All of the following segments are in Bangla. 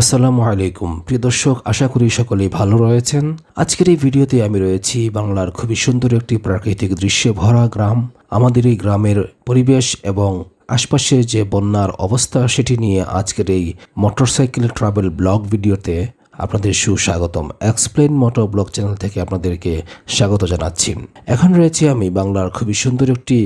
আসসালামু আলাইকুম। প্রিয় দর্শক, আশা করি সকলেই ভালো রয়েছেন। আজকের এই ভিডিওতে আমি রয়েছি বাংলার খুবই সুন্দর একটি প্রাকৃতিক দৃশ্যে ভরা গ্রাম। আমাদের এই গ্রামের পরিবেশ এবং আশপাশে যে বন্যার অবস্থা, সেটি নিয়ে আজকের এই মোটরসাইকেল ট্রাভেল ব্লগ ভিডিওতে আপনাদের সুস্বাগতম। এক্সপ্লেন মোটো ব্লগ চ্যানেল থেকে আপনাদেরকে স্বাগত জানাচ্ছি। এখন রয়েছে আমি বাংলার খুবই সুন্দর একটি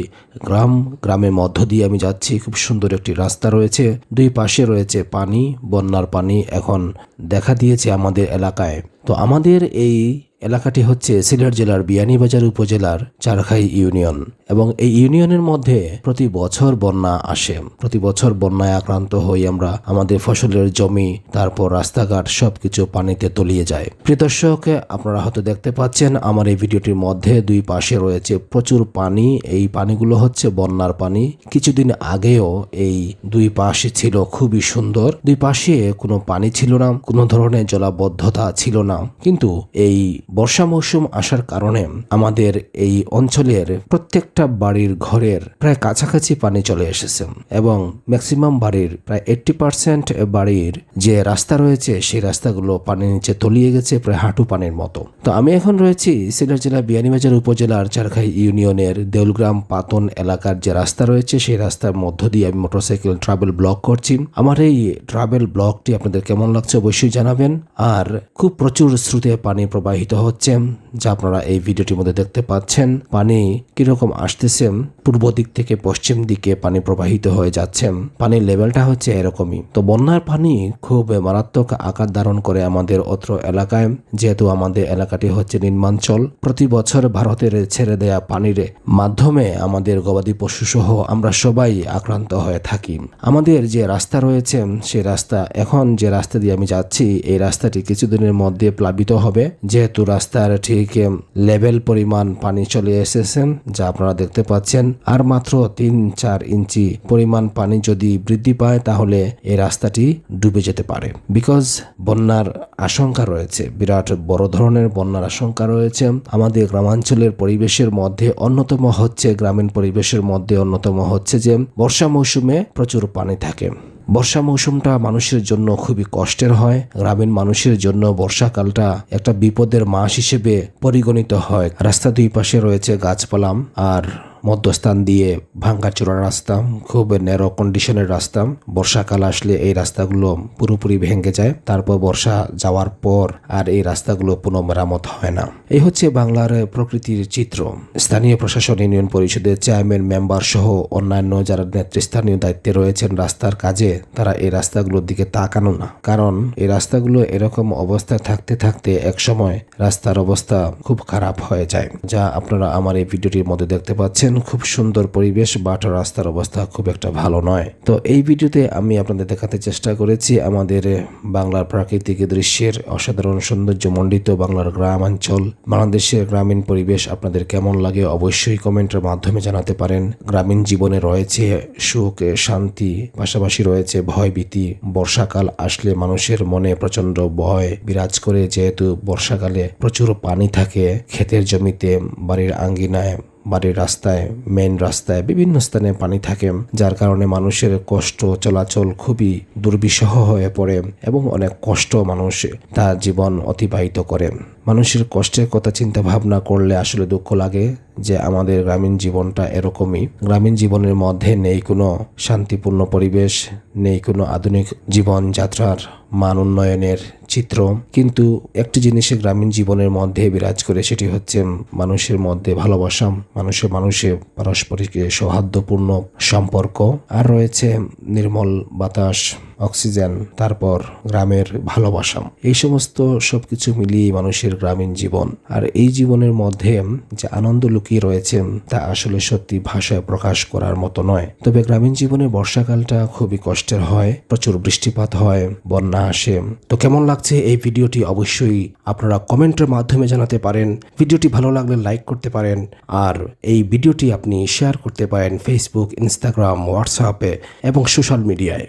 গ্রাম। গ্রামের মধ্য দিয়ে আমি যাচ্ছি, খুব সুন্দর একটি রাস্তা রয়েছে। দুই পাশে রয়েছে পানি, বন্যার পানি এখন দেখা দিয়েছে আমাদের এলাকায়। তো আমাদের এই এলাকাটি হচ্ছে সিলেট জেলার বিয়ানীবাজার উপজেলার চারখাই ইউনিয়ন এবং এই ইউনিয়নের মধ্যে প্রতি বছর বন্যা আসে। প্রতি বছর বন্যায় আক্রান্ত হই আমরা, আমাদের ফসলের জমি, তারপর রাস্তাঘাট, সবকিছু পানিতে তলিয়ে যায়। প্রিয় দর্শক, আপনারা হয়তো দেখতে পাচ্ছেন, আমার এই ভিডিওটির মধ্যে দুই পাশে রয়েছে প্রচুর পানি। এই পানিগুলো হচ্ছে বন্যার পানি। কিছুদিন আগেও এই দুই পাশে ছিল খুবই সুন্দর। দুই পাশে কোনো পানি ছিল না, কোনো ধরনের জলাবদ্ধতা ছিল না। কিন্তু এই বর্ষা মৌসুম আসার কারণে আমাদের এই অঞ্চলের প্রত্যেকটা বাড়ির ঘরের প্রায় কাছাকাছি পানি চলে এসেছে এবং ম্যাক্সিমাম বাড়ির প্রায় এইট্টি পার্সেন্ট বাড়ির যে রাস্তা রয়েছে, সেই রাস্তাগুলো পানির নিচে তলিয়ে গেছে প্রায় হাঁটু পানির মতো। তো আমি এখন রয়েছি সিলেট জেলা বিয়ানীবাজার উপজেলার চারখাই ইউনিয়নের দেউলগ্রাম পাতন এলাকার যে রাস্তা রয়েছে, সেই রাস্তার মধ্য দিয়ে আমি মোটরসাইকেল ট্রাভেল ব্লক করছি। আমার এই ট্রাভেল ব্লকটি আপনাদের কেমন লাগছে অবশ্যই জানাবেন। আর খুব প্রচুর স্রোতে পানি প্রবাহিত হচ্ছে যা আপনারা এই ভিডিওটির মধ্যে দেখতে পাচ্ছেন। পানি কীরকম আসতেছে পূর্ব দিক থেকে পশ্চিম দিকে পানি প্রবাহিত হয়ে যাচ্ছে। পানির লেভেলটা হচ্ছে এরকমই। তো বন্যার পানি খুব মারাত্মক আকার ধারণ করে আমাদের অত্র এলাকায়, যেহেতু আমাদের এলাকাটি হচ্ছে নির্মাঞ্চল প্রতি বছর ভারতের ছেড়ে দেয়া পানির মাধ্যমে আমাদের গবাদি পশু সহ আমরা সবাই আক্রান্ত হয়ে থাকি। আমাদের যে রাস্তা রয়েছে সেই রাস্তা, এখন যে রাস্তা দিয়ে আমি যাচ্ছি, এই রাস্তাটি কিছুদিনের মধ্যে প্লাবিত হবে। যেহেতু রাস্তার ঠিক লেভেল পরিমাণ পানি চলে এসেছে, যা আপনারা দেখতে পাচ্ছেন। আর মাত্র তিন চার ইঞ্চি পরিমাণ পানি যদি বৃদ্ধি পায়, তাহলে এই রাস্তাটি ডুবে যেতে পারে। বিকজ বন্যার আশঙ্কা রয়েছে, বিরাট বড় ধরনের বন্যার আশঙ্কা রয়েছে। আমাদের গ্রামাঞ্চলের পরিবেশের মধ্যে অন্যতম হচ্ছে, গ্রামীণ পরিবেশের মধ্যে অন্যতম হচ্ছে যে, বর্ষা মৌসুমে প্রচুর পানি থাকে। বর্ষা মৌসুমটা মানুষের জন্য খুবই কষ্টের হয়। গ্রামীণ মানুষের জন্য বর্ষাকালটা একটা বিপদের মাস হিসেবে পরিগণিত হয়। রাস্তা দুই পাশে রয়েছে গাছপালাম আর মধ্যস্থান দিয়ে ভাঙ্গা চোরা রাস্তা, খুব ন্যারো কন্ডিশনের রাস্তা। বর্ষাকাল আসলে এই রাস্তাগুলো পুরোপুরি ভেঙে যায়। তারপর বর্ষা যাওয়ার পর আর এই রাস্তাগুলো পুনঃ মেরামত হয় না। এই হচ্ছে বাংলার প্রকৃতির চিত্র। স্থানীয় প্রশাসন, ইউনিয়ন পরিষদের চেয়ারম্যান, মেম্বার সহ অন্যান্য যারা নেতৃস্থানীয় দায়িত্বে রয়েছেন রাস্তার কাজে, তারা এই রাস্তাগুলোর দিকে তাকানো না। কারণ এই রাস্তাগুলো এরকম অবস্থায় থাকতে থাকতে একসময় রাস্তার অবস্থা খুব খারাপ হয়ে যায়। যা আপনারা আমার এই ভিডিওটির মধ্যে দেখতে পাচ্ছেন। দেখছেন, খুব সুন্দর পরিবেশ, বাট রাস্তার অবস্থা খুব একটা ভালো নয়। তো এই ভিডিওতে আমি আপনাদের দেখাতে চেষ্টা করেছি আমাদের বাংলার প্রাকৃতিক দৃশ্যের অসাধারণ সৌন্দর্য মণ্ডিত বাংলার গ্রামাঞ্চল। বাংলাদেশের গ্রামীণ পরিবেশ আপনাদের কেমন লাগে অবশ্যই কমেন্টের মাধ্যমে জানাতে পারেন। গ্রামীণ জীবনে রয়েছে সুখ, শান্তি, পাশাপাশি রয়েছে ভয়, ভীতি। বর্ষাকাল আসলে মানুষের মনে প্রচণ্ড ভয় বিরাজ করে, যেহেতু বর্ষাকালে প্রচুর পানি থাকে, ক্ষেতের জমিতে, বাড়ির আঙ্গিনায় বাড়ির রাস্তায় মেন রাস্তায় বিভিন্ন স্থানে পানি থাকে, যার কারণে মানুষের কষ্ট, চলাচল খুবই দুর্বিষহ হয়ে পড়ে এবং অনেক কষ্ট মানুষ তার জীবন অতিবাহিত করে। মানুষের কষ্টের কথা চিন্তা ভাবনা করলে আসলে দুঃখ লাগে যে আমাদের গ্রামীণ জীবনটা এরকমই। গ্রামীণ জীবনের মধ্যে নেই কোনো শান্তিপূর্ণ পরিবেশ, নেই কোনো আধুনিক জীবনযাত্রার মান উন্নয়নের চিত্র, কিন্তু একটি জিনিসে গ্রামীণ জীবনের মধ্যে বিরাজ করে সেটি হচ্ছে মানুষের মধ্যে ভালোবাসা, মানুষে মানুষে পারস্পরিক সৌহার্দ্যপূর্ণ সম্পর্ক, আর রয়েছে নির্মল বাতাস। অক্সিজেন, তারপর গ্রামের ভালোবাসা। এই সমস্ত সবকিছু মিলিয়ে মানুষের গ্রামীণ জীবন। আর এই জীবনের মধ্যে যে আনন্দ লুকিয়ে রয়েছে, তা আসলে সত্যি ভাষায় প্রকাশ করার মতো নয়। তবে গ্রামীণ জীবনে বর্ষাকালটা খুবই কষ্টের হয়, প্রচুর বৃষ্টিপাত হয়, বন্যা আসে। তো কেমন লাগছে এই ভিডিওটি অবশ্যই আপনারা কমেন্টের মাধ্যমে জানাতে পারেন। ভিডিওটি ভালো লাগলে লাইক করতে পারেন। আর এই ভিডিওটি আপনি শেয়ার করতে পারেন ফেসবুক ইনস্টাগ্রাম হোয়াটসঅ্যাপে এবং সোশ্যাল মিডিয়ায়।